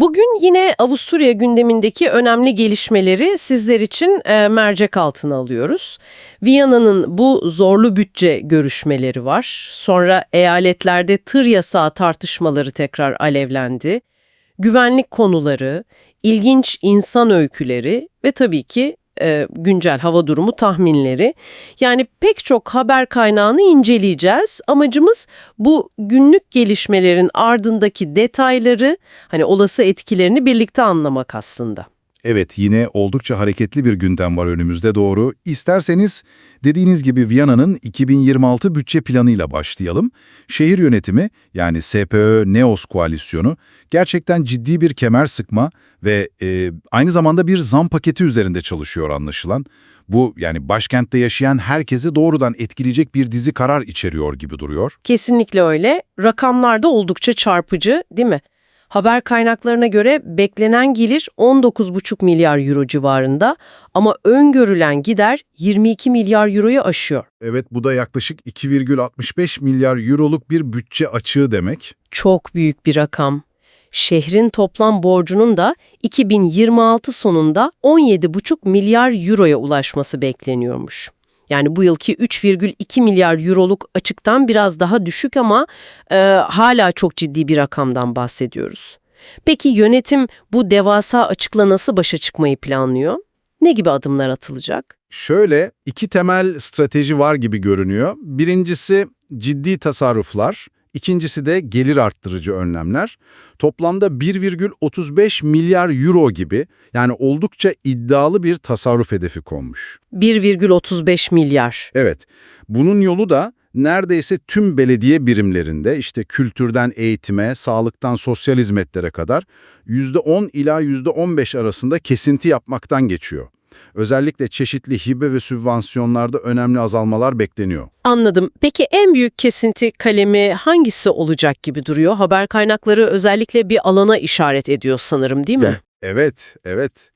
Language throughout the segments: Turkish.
Bugün yine Avusturya gündemindeki önemli gelişmeleri sizler için e, mercek altına alıyoruz. Viyana'nın bu zorlu bütçe görüşmeleri var. Sonra eyaletlerde tır yasağı tartışmaları tekrar alevlendi. Güvenlik konuları, ilginç insan öyküleri ve tabii ki e, güncel hava durumu tahminleri. Yani pek çok haber kaynağını inceleyeceğiz. Amacımız bu günlük gelişmelerin ardındaki detayları, hani olası etkilerini birlikte anlamak aslında. Evet, yine oldukça hareketli bir gündem var önümüzde doğru. İsterseniz dediğiniz gibi Viyana'nın 2026 bütçe planıyla başlayalım. Şehir yönetimi yani SPÖ-NEOS koalisyonu gerçekten ciddi bir kemer sıkma ve e, aynı zamanda bir zam paketi üzerinde çalışıyor anlaşılan. Bu yani başkentte yaşayan herkesi doğrudan etkileyecek bir dizi karar içeriyor gibi duruyor. Kesinlikle öyle. Rakamlar da oldukça çarpıcı değil mi? Haber kaynaklarına göre beklenen gelir 19,5 milyar euro civarında ama öngörülen gider 22 milyar euroyu aşıyor. Evet bu da yaklaşık 2,65 milyar euroluk bir bütçe açığı demek. Çok büyük bir rakam. Şehrin toplam borcunun da 2026 sonunda 17,5 milyar euroya ulaşması bekleniyormuş. Yani bu yılki 3,2 milyar euroluk açıktan biraz daha düşük ama e, hala çok ciddi bir rakamdan bahsediyoruz. Peki yönetim bu devasa açıkla nasıl başa çıkmayı planlıyor? Ne gibi adımlar atılacak? Şöyle iki temel strateji var gibi görünüyor. Birincisi ciddi tasarruflar, ikincisi de gelir arttırıcı önlemler. Toplamda 1,35 milyar euro gibi yani oldukça iddialı bir tasarruf hedefi konmuş. 1,35 milyar. Evet, bunun yolu da neredeyse tüm belediye birimlerinde işte kültürden eğitime, sağlıktan sosyal hizmetlere kadar %10 ila %15 arasında kesinti yapmaktan geçiyor. Özellikle çeşitli hibe ve sübvansiyonlarda önemli azalmalar bekleniyor. Anladım. Peki en büyük kesinti kalemi hangisi olacak gibi duruyor? Haber kaynakları özellikle bir alana işaret ediyor sanırım değil mi? Evet, evet.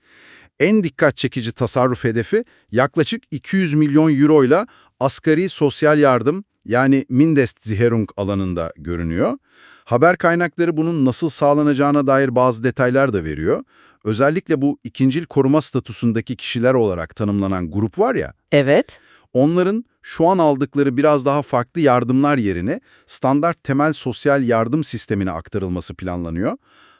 En dikkat çekici tasarruf hedefi yaklaşık 200 milyon euro ile asgari sosyal yardım yani Mindestsicherung alanında görünüyor. Haber kaynakları bunun nasıl sağlanacağına dair bazı detaylar da veriyor. Özellikle bu ikincil koruma statüsündeki kişiler olarak tanımlanan grup var ya, Evet. onların şu an aldıkları biraz daha farklı yardımlar yerine standart temel sosyal yardım sistemine aktarılması planlanıyor.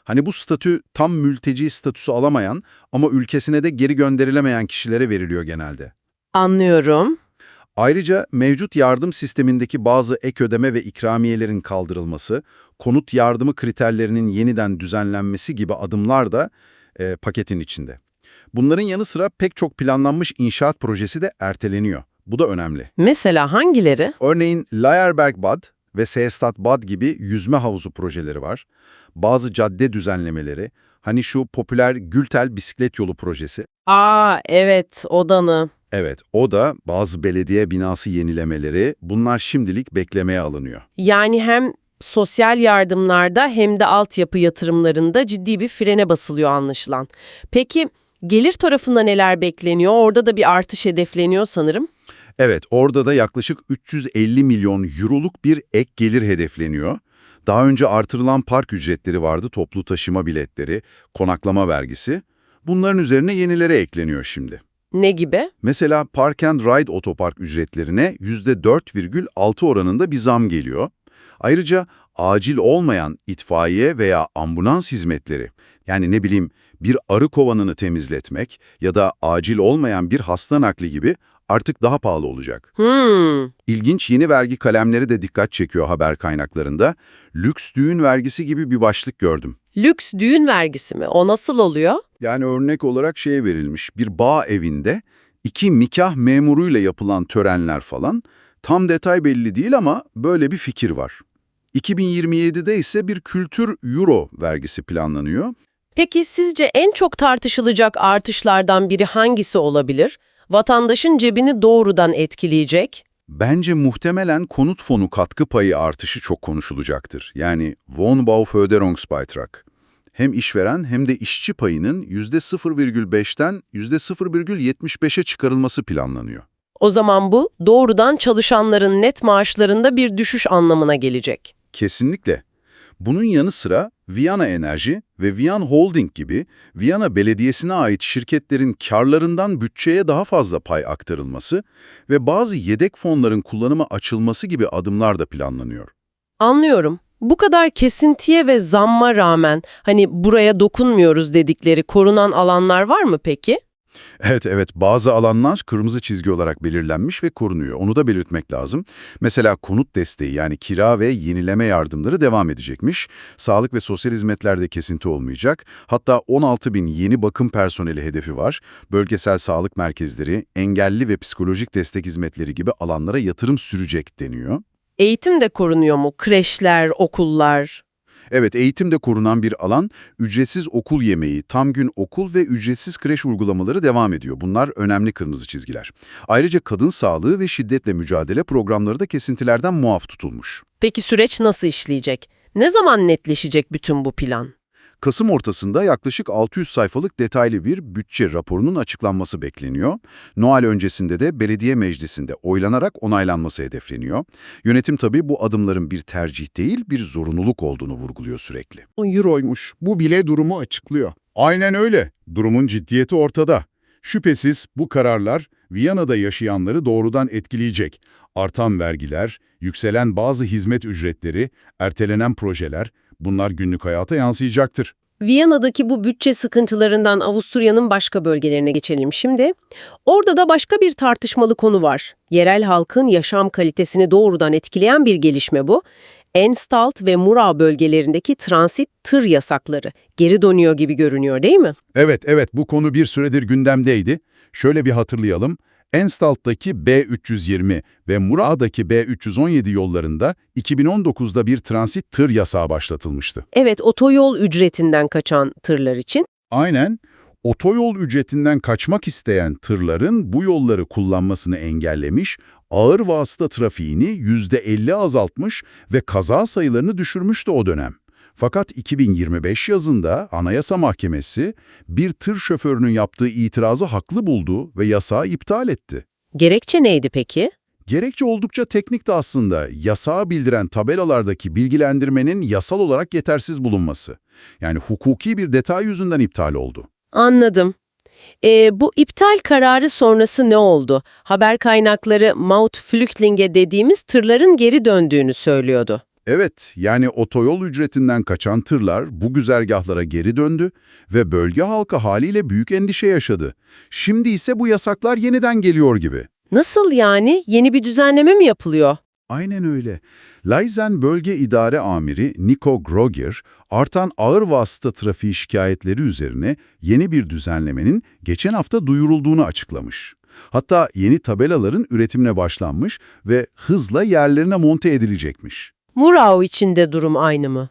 Hani bu statü tam mülteci statüsü alamayan ama ülkesine de geri gönderilemeyen kişilere veriliyor genelde. Anlıyorum. Ayrıca mevcut yardım sistemindeki bazı ek ödeme ve ikramiyelerin kaldırılması, konut yardımı kriterlerinin yeniden düzenlenmesi gibi adımlar da e, paketin içinde. Bunların yanı sıra pek çok planlanmış inşaat projesi de erteleniyor. Bu da önemli. Mesela hangileri? Örneğin Leyerberg Bad ve Seestadt Bad gibi yüzme havuzu projeleri var. Bazı cadde düzenlemeleri, hani şu popüler Gültel bisiklet yolu projesi. Aa evet odanı. Evet, o da bazı belediye binası yenilemeleri, bunlar şimdilik beklemeye alınıyor. Yani hem sosyal yardımlarda hem de altyapı yatırımlarında ciddi bir frene basılıyor anlaşılan. Peki gelir tarafında neler bekleniyor? Orada da bir artış hedefleniyor sanırım. Evet, orada da yaklaşık 350 milyon euroluk bir ek gelir hedefleniyor. Daha önce artırılan park ücretleri vardı, toplu taşıma biletleri, konaklama vergisi. Bunların üzerine yenileri ekleniyor şimdi. Ne gibi? Mesela Park and Ride otopark ücretlerine %4,6 oranında bir zam geliyor. Ayrıca acil olmayan itfaiye veya ambulans hizmetleri, yani ne bileyim bir arı kovanını temizletmek ya da acil olmayan bir hasta nakli gibi artık daha pahalı olacak. Hmm, İlginç yeni vergi kalemleri de dikkat çekiyor haber kaynaklarında. Lüks düğün vergisi gibi bir başlık gördüm. Lüks düğün vergisi mi? O nasıl oluyor? Yani örnek olarak şeye verilmiş bir bağ evinde iki nikah memuruyla yapılan törenler falan. Tam detay belli değil ama böyle bir fikir var. 2027'de ise bir kültür euro vergisi planlanıyor. Peki sizce en çok tartışılacak artışlardan biri hangisi olabilir? Vatandaşın cebini doğrudan etkileyecek? Bence muhtemelen konut fonu katkı payı artışı çok konuşulacaktır. Yani Wohnbauförderungsbeitrag. Hem işveren hem de işçi payının %0,5'ten %0,75'e çıkarılması planlanıyor. O zaman bu doğrudan çalışanların net maaşlarında bir düşüş anlamına gelecek. Kesinlikle. Bunun yanı sıra Viyana Enerji ve Viyan Holding gibi Viyana Belediyesi'ne ait şirketlerin karlarından bütçeye daha fazla pay aktarılması ve bazı yedek fonların kullanıma açılması gibi adımlar da planlanıyor. Anlıyorum. Bu kadar kesintiye ve zamma rağmen hani buraya dokunmuyoruz dedikleri korunan alanlar var mı peki? Evet evet bazı alanlar kırmızı çizgi olarak belirlenmiş ve korunuyor. Onu da belirtmek lazım. Mesela konut desteği yani kira ve yenileme yardımları devam edecekmiş. Sağlık ve sosyal hizmetlerde kesinti olmayacak. Hatta 16 bin yeni bakım personeli hedefi var. Bölgesel sağlık merkezleri, engelli ve psikolojik destek hizmetleri gibi alanlara yatırım sürecek deniyor. Eğitim de korunuyor mu? Kreşler, okullar. Evet, eğitimde korunan bir alan, ücretsiz okul yemeği, tam gün okul ve ücretsiz kreş uygulamaları devam ediyor. Bunlar önemli kırmızı çizgiler. Ayrıca kadın sağlığı ve şiddetle mücadele programları da kesintilerden muaf tutulmuş. Peki süreç nasıl işleyecek? Ne zaman netleşecek bütün bu plan? Kasım ortasında yaklaşık 600 sayfalık detaylı bir bütçe raporunun açıklanması bekleniyor. Noel öncesinde de belediye meclisinde oylanarak onaylanması hedefleniyor. Yönetim tabii bu adımların bir tercih değil, bir zorunluluk olduğunu vurguluyor sürekli. euroymuş. Bu bile durumu açıklıyor. Aynen öyle. Durumun ciddiyeti ortada. Şüphesiz bu kararlar Viyana'da yaşayanları doğrudan etkileyecek. Artan vergiler, yükselen bazı hizmet ücretleri, ertelenen projeler bunlar günlük hayata yansıyacaktır. Viyana'daki bu bütçe sıkıntılarından Avusturya'nın başka bölgelerine geçelim şimdi. Orada da başka bir tartışmalı konu var. Yerel halkın yaşam kalitesini doğrudan etkileyen bir gelişme bu. Enstalt ve Mura bölgelerindeki transit tır yasakları geri dönüyor gibi görünüyor değil mi? Evet, evet bu konu bir süredir gündemdeydi. Şöyle bir hatırlayalım. Enstalt'taki B320 ve Mura'daki B317 yollarında 2019'da bir transit tır yasağı başlatılmıştı. Evet, otoyol ücretinden kaçan tırlar için. Aynen, otoyol ücretinden kaçmak isteyen tırların bu yolları kullanmasını engellemiş, ağır vasıta trafiğini %50 azaltmış ve kaza sayılarını düşürmüştü o dönem. Fakat 2025 yazında Anayasa Mahkemesi bir tır şoförünün yaptığı itirazı haklı buldu ve yasağı iptal etti. Gerekçe neydi peki? Gerekçe oldukça teknikti aslında. Yasağı bildiren tabelalardaki bilgilendirmenin yasal olarak yetersiz bulunması. Yani hukuki bir detay yüzünden iptal oldu. Anladım. Ee, bu iptal kararı sonrası ne oldu? Haber kaynakları Maut Flüchtling'e dediğimiz tırların geri döndüğünü söylüyordu. Evet, yani otoyol ücretinden kaçan tırlar bu güzergahlara geri döndü ve bölge halkı haliyle büyük endişe yaşadı. Şimdi ise bu yasaklar yeniden geliyor gibi. Nasıl yani? Yeni bir düzenleme mi yapılıyor? Aynen öyle. Laizen Bölge İdare Amiri Nico Groger, artan ağır vasıta trafiği şikayetleri üzerine yeni bir düzenlemenin geçen hafta duyurulduğunu açıklamış. Hatta yeni tabelaların üretimine başlanmış ve hızla yerlerine monte edilecekmiş. Murao için de durum aynı mı?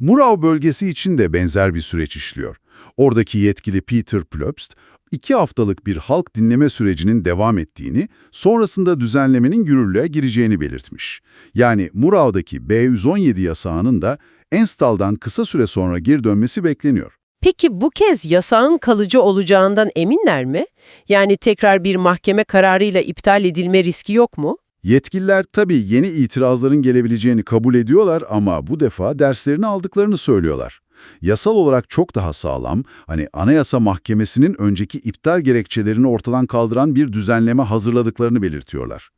Murau bölgesi için de benzer bir süreç işliyor. Oradaki yetkili Peter Plöbst, iki haftalık bir halk dinleme sürecinin devam ettiğini, sonrasında düzenlemenin yürürlüğe gireceğini belirtmiş. Yani Murau'daki B117 yasağının da Enstal'dan kısa süre sonra geri dönmesi bekleniyor. Peki bu kez yasağın kalıcı olacağından eminler mi? Yani tekrar bir mahkeme kararıyla iptal edilme riski yok mu? Yetkililer tabii yeni itirazların gelebileceğini kabul ediyorlar ama bu defa derslerini aldıklarını söylüyorlar. Yasal olarak çok daha sağlam, hani Anayasa Mahkemesi'nin önceki iptal gerekçelerini ortadan kaldıran bir düzenleme hazırladıklarını belirtiyorlar.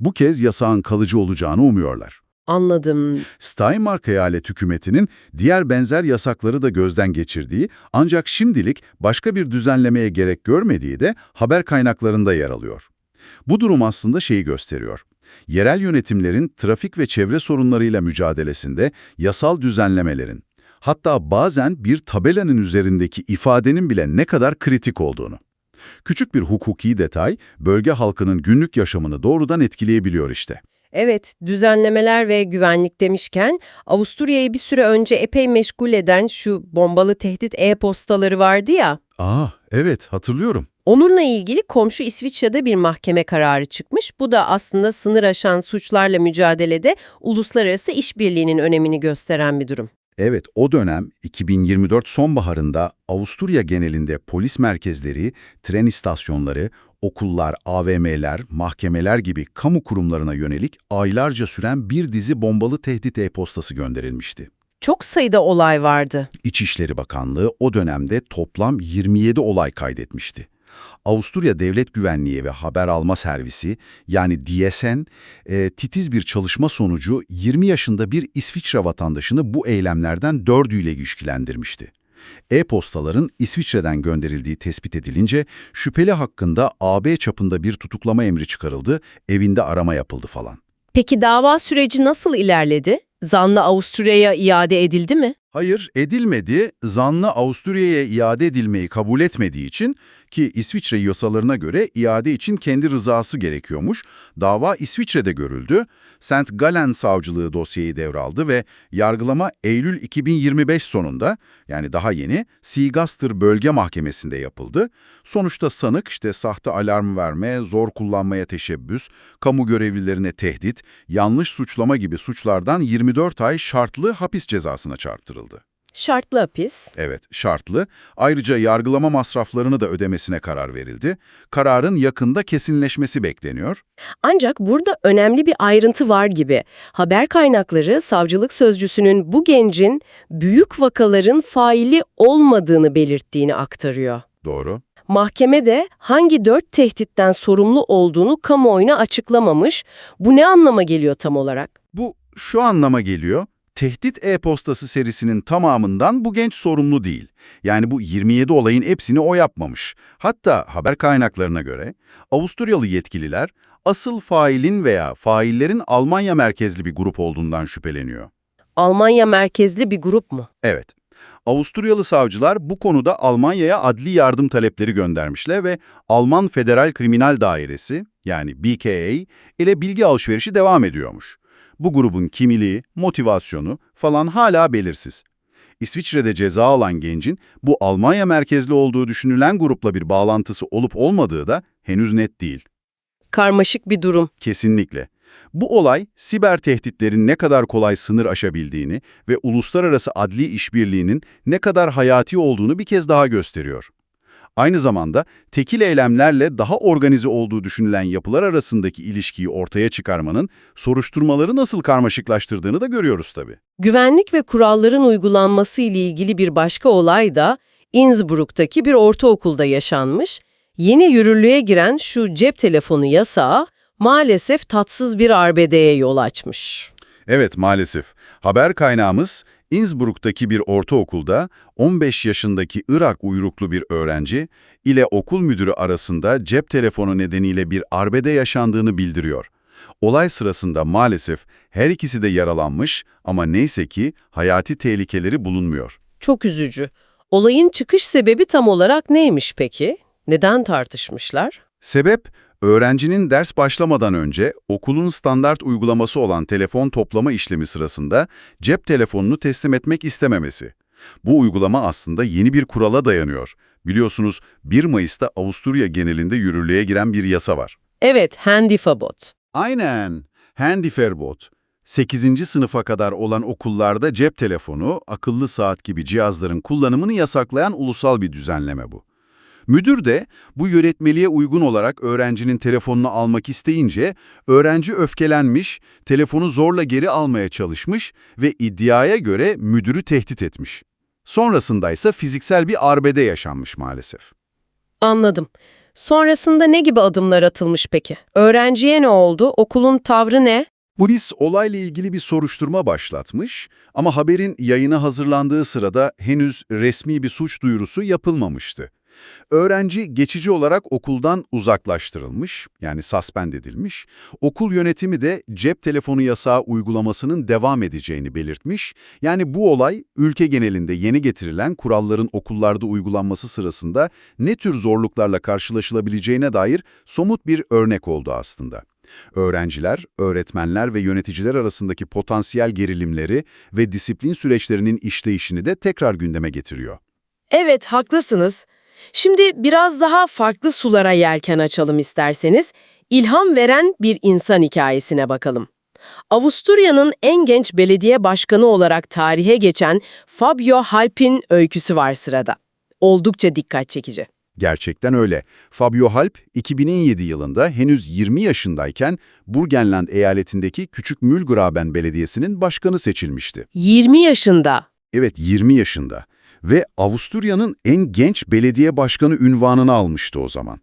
Bu kez yasağın kalıcı olacağını umuyorlar. Anladım. Steinmark eyalet hükümetinin diğer benzer yasakları da gözden geçirdiği ancak şimdilik başka bir düzenlemeye gerek görmediği de haber kaynaklarında yer alıyor. Bu durum aslında şeyi gösteriyor. Yerel yönetimlerin trafik ve çevre sorunlarıyla mücadelesinde yasal düzenlemelerin, hatta bazen bir tabelanın üzerindeki ifadenin bile ne kadar kritik olduğunu. Küçük bir hukuki detay, bölge halkının günlük yaşamını doğrudan etkileyebiliyor işte. Evet, düzenlemeler ve güvenlik demişken Avusturya'yı bir süre önce epey meşgul eden şu bombalı tehdit e-postaları vardı ya. Aa, evet hatırlıyorum. Onunla ilgili komşu İsviçre'de bir mahkeme kararı çıkmış. Bu da aslında sınır aşan suçlarla mücadelede uluslararası işbirliğinin önemini gösteren bir durum. Evet, o dönem 2024 sonbaharında Avusturya genelinde polis merkezleri, tren istasyonları, okullar, AVM'ler, mahkemeler gibi kamu kurumlarına yönelik aylarca süren bir dizi bombalı tehdit e-postası gönderilmişti. Çok sayıda olay vardı. İçişleri Bakanlığı o dönemde toplam 27 olay kaydetmişti. Avusturya Devlet Güvenliği ve Haber Alma Servisi yani DSN e, titiz bir çalışma sonucu 20 yaşında bir İsviçre vatandaşını bu eylemlerden dördüyle ilişkilendirmişti. E-postaların İsviçre'den gönderildiği tespit edilince şüpheli hakkında AB çapında bir tutuklama emri çıkarıldı, evinde arama yapıldı falan. Peki dava süreci nasıl ilerledi? Zanlı Avusturya'ya iade edildi mi? Hayır, edilmedi. Zanlı Avusturya'ya iade edilmeyi kabul etmediği için ki İsviçre yasalarına göre iade için kendi rızası gerekiyormuş. Dava İsviçre'de görüldü. St. Gallen savcılığı dosyayı devraldı ve yargılama Eylül 2025 sonunda yani daha yeni Seaguster Bölge Mahkemesi'nde yapıldı. Sonuçta sanık işte sahte alarm verme, zor kullanmaya teşebbüs, kamu görevlilerine tehdit, yanlış suçlama gibi suçlardan 24 ay şartlı hapis cezasına çarptırıldı. Şartlı hapis. Evet, şartlı. Ayrıca yargılama masraflarını da ödemesine karar verildi. Kararın yakında kesinleşmesi bekleniyor. Ancak burada önemli bir ayrıntı var gibi. Haber kaynakları savcılık sözcüsünün bu gencin büyük vakaların faili olmadığını belirttiğini aktarıyor. Doğru. Mahkeme de hangi dört tehditten sorumlu olduğunu kamuoyuna açıklamamış. Bu ne anlama geliyor tam olarak? Bu şu anlama geliyor. Tehdit e-postası serisinin tamamından bu genç sorumlu değil. Yani bu 27 olayın hepsini o yapmamış. Hatta haber kaynaklarına göre Avusturyalı yetkililer asıl failin veya faillerin Almanya merkezli bir grup olduğundan şüpheleniyor. Almanya merkezli bir grup mu? Evet. Avusturyalı savcılar bu konuda Almanya'ya adli yardım talepleri göndermişler ve Alman Federal Kriminal Dairesi yani BKA ile bilgi alışverişi devam ediyormuş. Bu grubun kimliği, motivasyonu falan hala belirsiz. İsviçre'de ceza alan gencin bu Almanya merkezli olduğu düşünülen grupla bir bağlantısı olup olmadığı da henüz net değil. Karmaşık bir durum. Kesinlikle. Bu olay, siber tehditlerin ne kadar kolay sınır aşabildiğini ve uluslararası adli işbirliğinin ne kadar hayati olduğunu bir kez daha gösteriyor. Aynı zamanda tekil eylemlerle daha organize olduğu düşünülen yapılar arasındaki ilişkiyi ortaya çıkarmanın soruşturmaları nasıl karmaşıklaştırdığını da görüyoruz tabii. Güvenlik ve kuralların uygulanması ile ilgili bir başka olay da Innsbruck'taki bir ortaokulda yaşanmış. Yeni yürürlüğe giren şu cep telefonu yasağı maalesef tatsız bir arbedeye yol açmış. Evet maalesef. Haber kaynağımız Innsbruck'taki bir ortaokulda 15 yaşındaki Irak uyruklu bir öğrenci ile okul müdürü arasında cep telefonu nedeniyle bir arbede yaşandığını bildiriyor. Olay sırasında maalesef her ikisi de yaralanmış ama neyse ki hayati tehlikeleri bulunmuyor. Çok üzücü. Olayın çıkış sebebi tam olarak neymiş peki? Neden tartışmışlar? Sebep, öğrencinin ders başlamadan önce okulun standart uygulaması olan telefon toplama işlemi sırasında cep telefonunu teslim etmek istememesi. Bu uygulama aslında yeni bir kurala dayanıyor. Biliyorsunuz 1 Mayıs'ta Avusturya genelinde yürürlüğe giren bir yasa var. Evet, Handyfabot. Aynen, Handyverbot. 8. sınıfa kadar olan okullarda cep telefonu, akıllı saat gibi cihazların kullanımını yasaklayan ulusal bir düzenleme bu. Müdür de bu yönetmeliğe uygun olarak öğrencinin telefonunu almak isteyince öğrenci öfkelenmiş, telefonu zorla geri almaya çalışmış ve iddiaya göre müdürü tehdit etmiş. Sonrasında ise fiziksel bir arbede yaşanmış maalesef. Anladım. Sonrasında ne gibi adımlar atılmış peki? Öğrenciye ne oldu? Okulun tavrı ne? Polis olayla ilgili bir soruşturma başlatmış ama haberin yayına hazırlandığı sırada henüz resmi bir suç duyurusu yapılmamıştı. Öğrenci geçici olarak okuldan uzaklaştırılmış, yani suspend edilmiş. Okul yönetimi de cep telefonu yasağı uygulamasının devam edeceğini belirtmiş. Yani bu olay ülke genelinde yeni getirilen kuralların okullarda uygulanması sırasında ne tür zorluklarla karşılaşılabileceğine dair somut bir örnek oldu aslında. Öğrenciler, öğretmenler ve yöneticiler arasındaki potansiyel gerilimleri ve disiplin süreçlerinin işleyişini de tekrar gündeme getiriyor. Evet, haklısınız. Şimdi biraz daha farklı sulara yelken açalım isterseniz. İlham veren bir insan hikayesine bakalım. Avusturya'nın en genç belediye başkanı olarak tarihe geçen Fabio Halp'in öyküsü var sırada. Oldukça dikkat çekici. Gerçekten öyle. Fabio Halp 2007 yılında henüz 20 yaşındayken Burgenland eyaletindeki Küçük Mühlgraben Belediyesi'nin başkanı seçilmişti. 20 yaşında. Evet 20 yaşında ve Avusturya'nın en genç belediye başkanı ünvanını almıştı o zaman.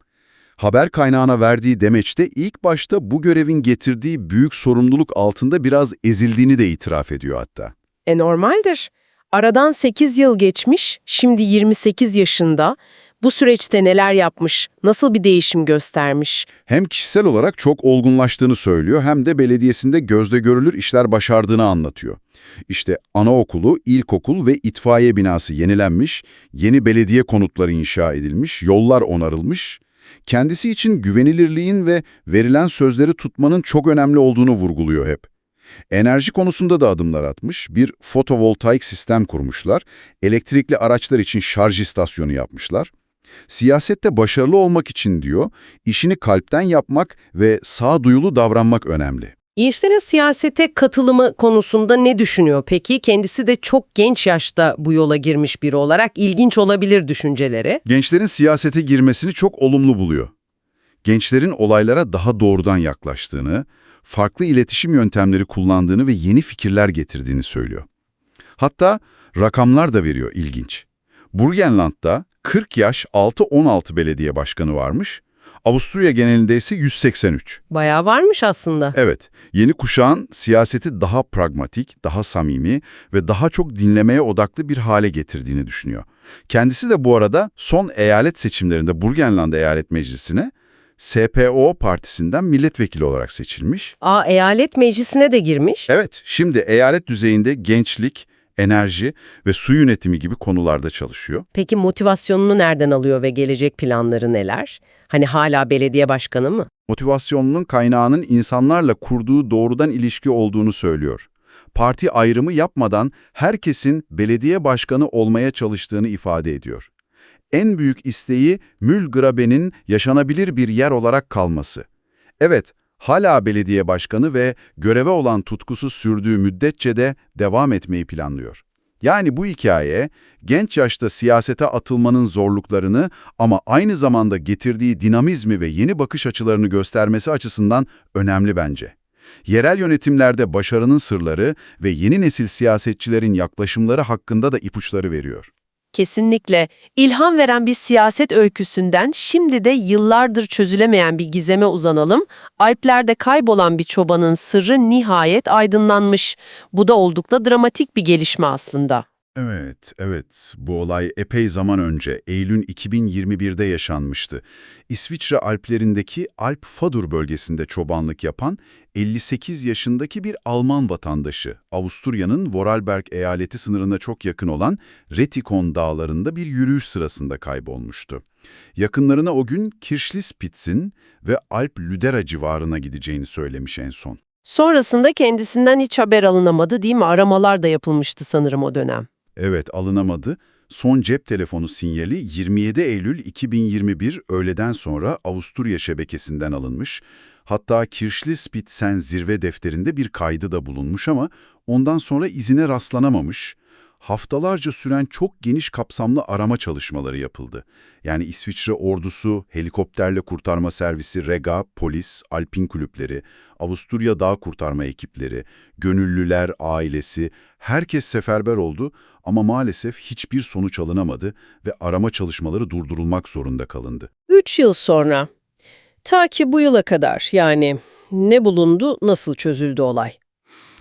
Haber kaynağına verdiği demeçte ilk başta bu görevin getirdiği büyük sorumluluk altında biraz ezildiğini de itiraf ediyor hatta. E normaldir. Aradan 8 yıl geçmiş, şimdi 28 yaşında. Bu süreçte neler yapmış, nasıl bir değişim göstermiş? Hem kişisel olarak çok olgunlaştığını söylüyor hem de belediyesinde gözle görülür işler başardığını anlatıyor. İşte anaokulu, ilkokul ve itfaiye binası yenilenmiş, yeni belediye konutları inşa edilmiş, yollar onarılmış. Kendisi için güvenilirliğin ve verilen sözleri tutmanın çok önemli olduğunu vurguluyor hep. Enerji konusunda da adımlar atmış, bir fotovoltaik sistem kurmuşlar, elektrikli araçlar için şarj istasyonu yapmışlar. Siyasette başarılı olmak için diyor, işini kalpten yapmak ve sağduyulu davranmak önemli. Gençlerin siyasete katılımı konusunda ne düşünüyor peki? Kendisi de çok genç yaşta bu yola girmiş biri olarak ilginç olabilir düşünceleri. Gençlerin siyasete girmesini çok olumlu buluyor. Gençlerin olaylara daha doğrudan yaklaştığını, farklı iletişim yöntemleri kullandığını ve yeni fikirler getirdiğini söylüyor. Hatta rakamlar da veriyor ilginç. Burgenland'da 40 yaş 6-16 belediye başkanı varmış, Avusturya genelinde ise 183. Bayağı varmış aslında. Evet, yeni kuşağın siyaseti daha pragmatik, daha samimi ve daha çok dinlemeye odaklı bir hale getirdiğini düşünüyor. Kendisi de bu arada son eyalet seçimlerinde Burgenland Eyalet Meclisi'ne SPO partisinden milletvekili olarak seçilmiş. Aa eyalet meclisine de girmiş. Evet, şimdi eyalet düzeyinde gençlik, enerji ve su yönetimi gibi konularda çalışıyor. Peki motivasyonunu nereden alıyor ve gelecek planları neler? Hani hala belediye başkanı mı? Motivasyonunun kaynağının insanlarla kurduğu doğrudan ilişki olduğunu söylüyor. Parti ayrımı yapmadan herkesin belediye başkanı olmaya çalıştığını ifade ediyor. En büyük isteği Mühlgraben'in yaşanabilir bir yer olarak kalması. Evet, hala belediye başkanı ve göreve olan tutkusu sürdüğü müddetçe de devam etmeyi planlıyor. Yani bu hikaye, genç yaşta siyasete atılmanın zorluklarını ama aynı zamanda getirdiği dinamizmi ve yeni bakış açılarını göstermesi açısından önemli bence. Yerel yönetimlerde başarının sırları ve yeni nesil siyasetçilerin yaklaşımları hakkında da ipuçları veriyor. Kesinlikle. İlham veren bir siyaset öyküsünden şimdi de yıllardır çözülemeyen bir gizeme uzanalım. Alplerde kaybolan bir çobanın sırrı nihayet aydınlanmış. Bu da oldukça dramatik bir gelişme aslında. Evet, evet. Bu olay epey zaman önce, Eylül 2021'de yaşanmıştı. İsviçre Alplerindeki Alp-Fadur bölgesinde çobanlık yapan 58 yaşındaki bir Alman vatandaşı, Avusturya'nın Vorarlberg eyaleti sınırına çok yakın olan Retikon dağlarında bir yürüyüş sırasında kaybolmuştu. Yakınlarına o gün Kirschlispitz'in ve Alp Lüdera civarına gideceğini söylemiş en son. Sonrasında kendisinden hiç haber alınamadı değil mi? Aramalar da yapılmıştı sanırım o dönem. Evet, alınamadı. Son cep telefonu sinyali 27 Eylül 2021 öğleden sonra Avusturya şebekesinden alınmış. Hatta Kirschli-Spitzen zirve defterinde bir kaydı da bulunmuş ama ondan sonra izine rastlanamamış. Haftalarca süren çok geniş kapsamlı arama çalışmaları yapıldı. Yani İsviçre ordusu, helikopterle kurtarma servisi REGA, polis, alpin kulüpleri, Avusturya dağ kurtarma ekipleri, gönüllüler, ailesi, herkes seferber oldu ama maalesef hiçbir sonuç alınamadı ve arama çalışmaları durdurulmak zorunda kalındı. 3 yıl sonra. Ta ki bu yıla kadar yani ne bulundu, nasıl çözüldü olay?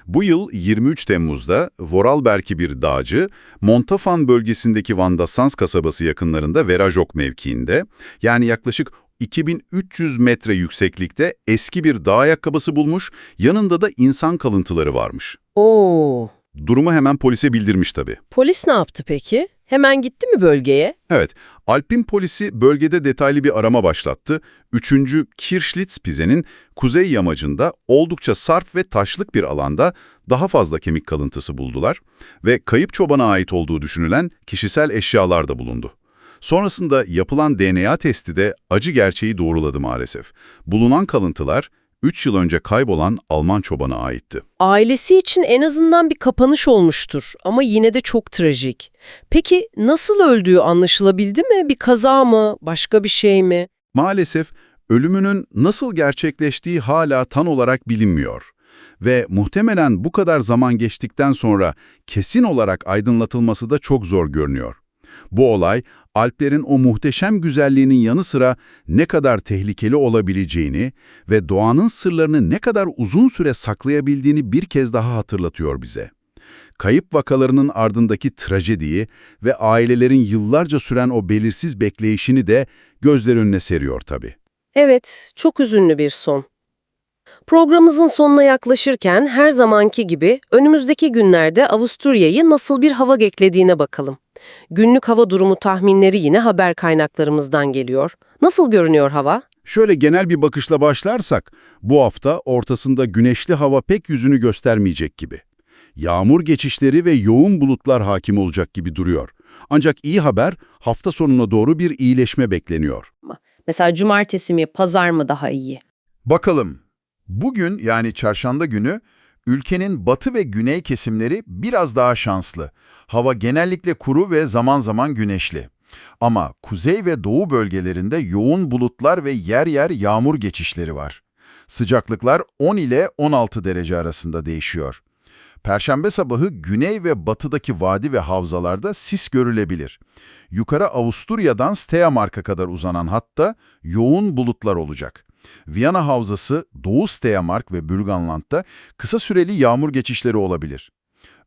Bu yıl 23 Temmuz'da Vorarlberg'i bir dağcı, Montafon bölgesindeki Vandasans kasabası yakınlarında Verajok mevkiinde, yani yaklaşık 2300 metre yükseklikte eski bir dağ ayakkabısı bulmuş, yanında da insan kalıntıları varmış. Oo, Durumu hemen polise bildirmiş tabii. polis ne yaptı peki? Hemen gitti mi bölgeye? Evet, Alpin polisi bölgede detaylı bir arama başlattı. Üçüncü Kirschlitzpize'nin kuzey yamacında oldukça sarp ve taşlık bir alanda daha fazla kemik kalıntısı buldular ve kayıp çobana ait olduğu düşünülen kişisel eşyalar da bulundu. Sonrasında yapılan DNA testi de acı gerçeği doğruladı maalesef. Bulunan kalıntılar 3 yıl önce kaybolan Alman çobana aitti. Ailesi için en azından bir kapanış olmuştur ama yine de çok trajik. Peki nasıl öldüğü anlaşılabildi mi? Bir kaza mı? Başka bir şey mi? Maalesef ölümünün nasıl gerçekleştiği hala tam olarak bilinmiyor. Ve muhtemelen bu kadar zaman geçtikten sonra kesin olarak aydınlatılması da çok zor görünüyor. Bu olay, Alplerin o muhteşem güzelliğinin yanı sıra ne kadar tehlikeli olabileceğini ve doğanın sırlarını ne kadar uzun süre saklayabildiğini bir kez daha hatırlatıyor bize. Kayıp vakalarının ardındaki trajediyi ve ailelerin yıllarca süren o belirsiz bekleyişini de gözler önüne seriyor tabii. Evet, çok üzünlü bir son. Programımızın sonuna yaklaşırken her zamanki gibi önümüzdeki günlerde Avusturya'yı nasıl bir hava geklediğine bakalım. Günlük hava durumu tahminleri yine haber kaynaklarımızdan geliyor. Nasıl görünüyor hava? Şöyle genel bir bakışla başlarsak, bu hafta ortasında güneşli hava pek yüzünü göstermeyecek gibi. Yağmur geçişleri ve yoğun bulutlar hakim olacak gibi duruyor. Ancak iyi haber, hafta sonuna doğru bir iyileşme bekleniyor. Mesela cumartesi mi, pazar mı daha iyi? Bakalım. Bugün yani çarşamba günü ülkenin batı ve güney kesimleri biraz daha şanslı. Hava genellikle kuru ve zaman zaman güneşli. Ama kuzey ve doğu bölgelerinde yoğun bulutlar ve yer yer yağmur geçişleri var. Sıcaklıklar 10 ile 16 derece arasında değişiyor. Perşembe sabahı güney ve batıdaki vadi ve havzalarda sis görülebilir. Yukarı Avusturya'dan Steiermark'a kadar uzanan hatta yoğun bulutlar olacak. Viyana Havzası, Doğu Steiermark ve Burgenland'da kısa süreli yağmur geçişleri olabilir.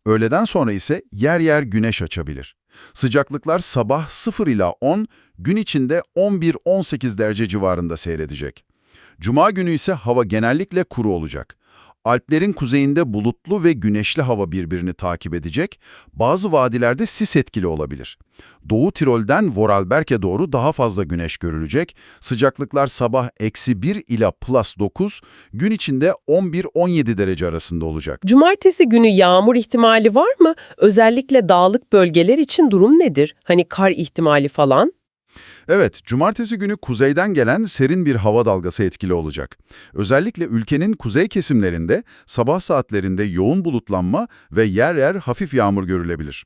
Öğleden sonra ise yer yer güneş açabilir. Sıcaklıklar sabah 0 ila 10, gün içinde 11-18 derece civarında seyredecek. Cuma günü ise hava genellikle kuru olacak. Alplerin kuzeyinde bulutlu ve güneşli hava birbirini takip edecek, bazı vadilerde sis etkili olabilir. Doğu Tirol'den Vorarlberg'e doğru daha fazla güneş görülecek, sıcaklıklar sabah eksi 1 ila plus 9, gün içinde 11-17 derece arasında olacak. Cumartesi günü yağmur ihtimali var mı? Özellikle dağlık bölgeler için durum nedir? Hani kar ihtimali falan? Evet, cumartesi günü kuzeyden gelen serin bir hava dalgası etkili olacak. Özellikle ülkenin kuzey kesimlerinde sabah saatlerinde yoğun bulutlanma ve yer yer hafif yağmur görülebilir.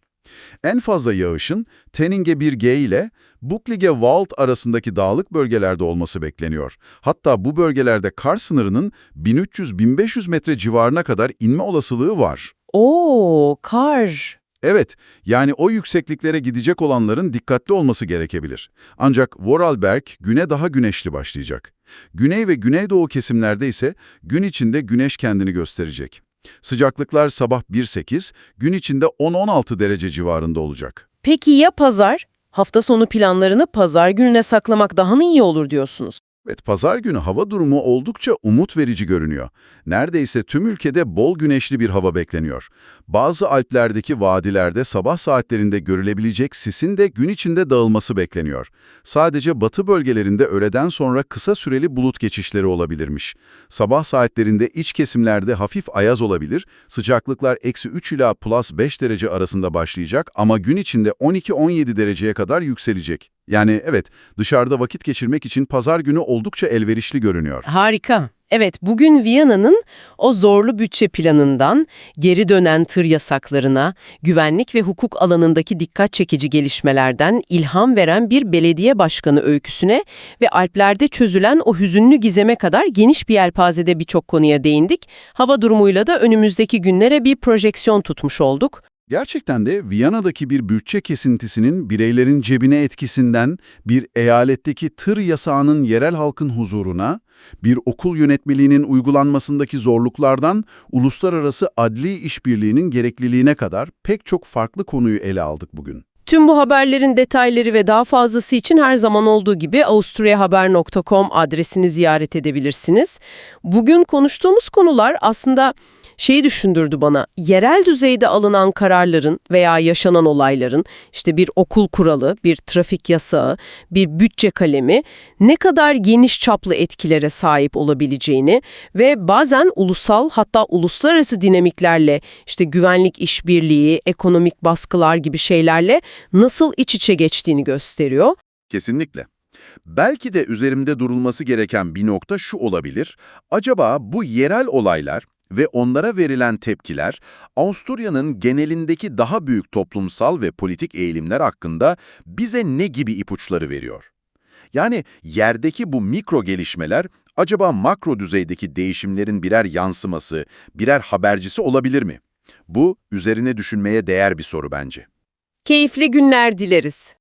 En fazla yağışın Teninge 1G ile Buklige Wald arasındaki dağlık bölgelerde olması bekleniyor. Hatta bu bölgelerde kar sınırının 1300-1500 metre civarına kadar inme olasılığı var. Oo, kar. Evet, yani o yüksekliklere gidecek olanların dikkatli olması gerekebilir. Ancak Vorarlberg güne daha güneşli başlayacak. Güney ve güneydoğu kesimlerde ise gün içinde güneş kendini gösterecek. Sıcaklıklar sabah 1-8, gün içinde 10-16 derece civarında olacak. Peki ya pazar? Hafta sonu planlarını pazar gününe saklamak daha mı iyi olur diyorsunuz? Evet, pazar günü hava durumu oldukça umut verici görünüyor. Neredeyse tüm ülkede bol güneşli bir hava bekleniyor. Bazı Alplerdeki vadilerde sabah saatlerinde görülebilecek sisin de gün içinde dağılması bekleniyor. Sadece batı bölgelerinde öğleden sonra kısa süreli bulut geçişleri olabilirmiş. Sabah saatlerinde iç kesimlerde hafif ayaz olabilir, sıcaklıklar eksi 3 ila plus 5 derece arasında başlayacak ama gün içinde 12-17 dereceye kadar yükselecek. Yani evet, dışarıda vakit geçirmek için pazar günü oldukça elverişli görünüyor. Harika. Evet, bugün Viyana'nın o zorlu bütçe planından, geri dönen tır yasaklarına, güvenlik ve hukuk alanındaki dikkat çekici gelişmelerden ilham veren bir belediye başkanı öyküsüne ve Alplerde çözülen o hüzünlü gizeme kadar geniş bir yelpazede birçok konuya değindik. Hava durumuyla da önümüzdeki günlere bir projeksiyon tutmuş olduk. Gerçekten de Viyana'daki bir bütçe kesintisinin bireylerin cebine etkisinden, bir eyaletteki tır yasağının yerel halkın huzuruna, bir okul yönetmeliğinin uygulanmasındaki zorluklardan uluslararası adli işbirliğinin gerekliliğine kadar pek çok farklı konuyu ele aldık bugün. Tüm bu haberlerin detayları ve daha fazlası için her zaman olduğu gibi avusturyahaber.com adresini ziyaret edebilirsiniz. Bugün konuştuğumuz konular aslında şeyi düşündürdü bana. Yerel düzeyde alınan kararların veya yaşanan olayların işte bir okul kuralı, bir trafik yasağı, bir bütçe kalemi ne kadar geniş çaplı etkilere sahip olabileceğini ve bazen ulusal hatta uluslararası dinamiklerle işte güvenlik işbirliği, ekonomik baskılar gibi şeylerle nasıl iç içe geçtiğini gösteriyor. Kesinlikle. Belki de üzerimde durulması gereken bir nokta şu olabilir. Acaba bu yerel olaylar ve onlara verilen tepkiler Avusturya'nın genelindeki daha büyük toplumsal ve politik eğilimler hakkında bize ne gibi ipuçları veriyor? Yani yerdeki bu mikro gelişmeler acaba makro düzeydeki değişimlerin birer yansıması, birer habercisi olabilir mi? Bu üzerine düşünmeye değer bir soru bence. Keyifli günler dileriz.